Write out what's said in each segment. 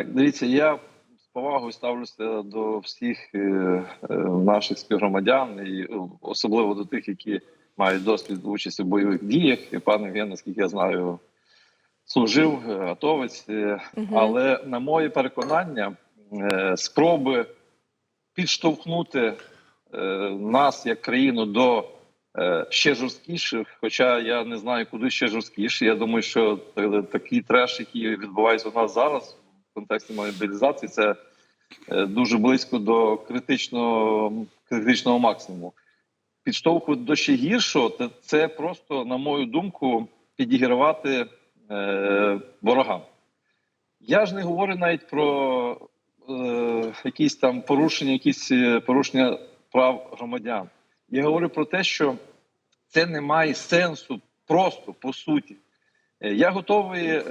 Так, дивіться, я з повагою ставлюся до всіх е, е, наших співгромадян, і е, особливо до тих, які мають досвід участі в бойових діях. І пан Євген, наскільки я знаю, служив е, атовець. е, Але на моє переконання, е, спроби підштовхнути е, нас як країну до е, ще жорсткіших, хоча я не знаю, куди ще жорсткіше. Я думаю, що такий треш, який відбувається у нас зараз в контексті мобілізації, це е, дуже близько до критичного, критичного максимуму. Підштовхувати до ще гіршого, це, просто, на мою думку, підігравати е, ворогам. Я ж не говорю навіть про е, якісь там порушення, якісь е, порушення прав громадян. Я говорю про те, що це не має сенсу просто по суті. Е, Я готовий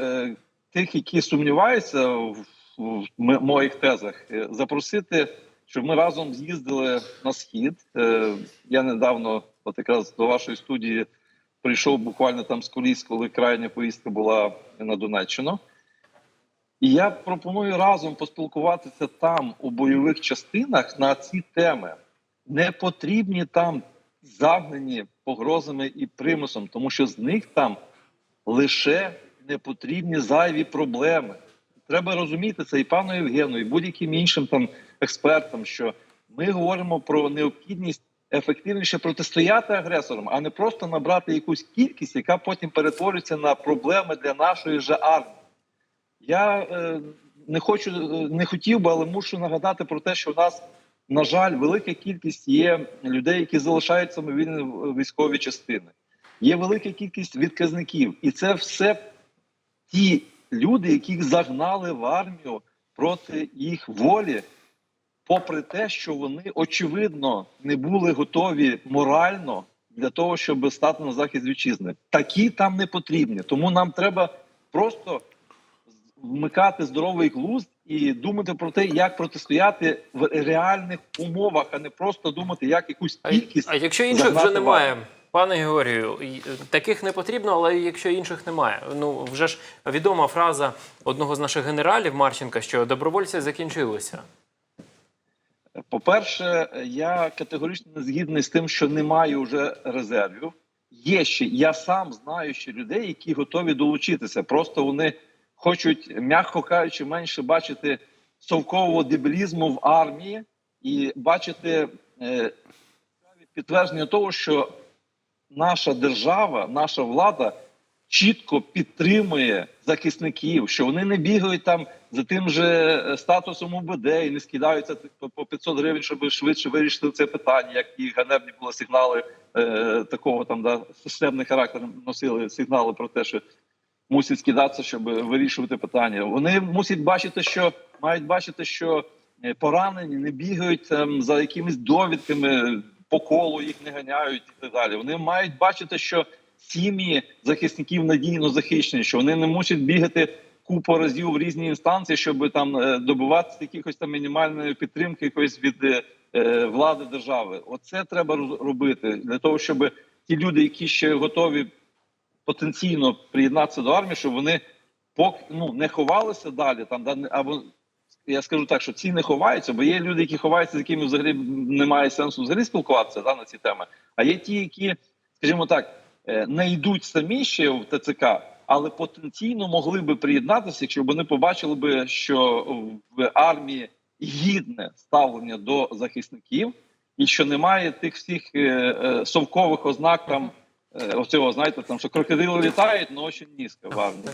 тих, які сумніваються в, в моїх тезах, е, запросити, щоб ми разом з'їздили на схід. Е, Я недавно, от якраз до вашої студії, прийшов буквально там з коліс, коли крайня поїздка була на Донеччину. І я пропоную разом поспілкуватися там у бойових частинах на ці теми. Не потрібні там загнані погрозами і примусом, тому що з них там лише непотрібні зайві проблеми. Треба розуміти це і пану Євгену, і будь-яким іншим там експертам, що ми говоримо про необхідність ефективніше протистояти агресорам, а не просто набрати якусь кількість, яка потім перетворюється на проблеми для нашої же армії. Я е, не хочу, е, не хотів би, але мушу нагадати про те, що в нас, на жаль, велика кількість є людей, які залишають самовільні військові частини. Є велика кількість відказників, і це все ті люди, яких загнали в армію проти їх волі, попри те, що вони очевидно не були готові морально для того, щоб стати на захист вітчизни. Такі там не потрібні. Тому нам треба просто вмикати здоровий глузд і думати про те, як протистояти в реальних умовах, а не просто думати, як якусь кількість. а якщо інших вже немає. Пане Георгію, таких не потрібно, але якщо інших немає. Ну вже ж відома фраза одного з наших генералів Марченка, що добровольці закінчилися. По-перше, я категорично не згідний з тим, що немає вже резервів. Є ще я сам знаю ще людей, які готові долучитися. Просто вони хочуть, м'яко кажучи, менше бачити совкового дебілізму в армії і бачити е, підтвердження того, що наша держава, наша влада чітко підтримує захисників, що вони не бігають там за тим же е, статусом УБД і не скидаються по- по 500 гривень, щоб швидше вирішити це питання, як і ганебні були сигнали е, такого там да системний характер носили сигнали про те, що мусять скидатися, щоб вирішувати питання. Вони мусять бачити, що мають бачити, що е, поранені не бігають там за якимись довідками, по колу їх не ганяють і так далі. Вони мають бачити, що сім'ї захисників надійно захищені, що вони не мусять бігати купу разів в різні інстанції, щоб там е, добиватися якихось там мінімальної підтримки якоїсь від е, е, влади держави. Оце треба робити для того, щоб ті люди, які ще готові потенційно приєднатися до армії, щоб вони поки ну не ховалися далі, там да або я скажу так, що ці не ховаються, бо є люди, які ховаються, з якими взагалі немає сенсу взагалі спілкуватися да, на ці теми. А є ті, які, скажімо так, е, не йдуть самі ще в ТЦК, але потенційно могли би приєднатися, якщо вони побачили би, що в армії гідне ставлення до захисників, і що немає тих всіх е, е, совкових ознак там. Оцього знаєте, там що крокодили літають, але очень низько в армії.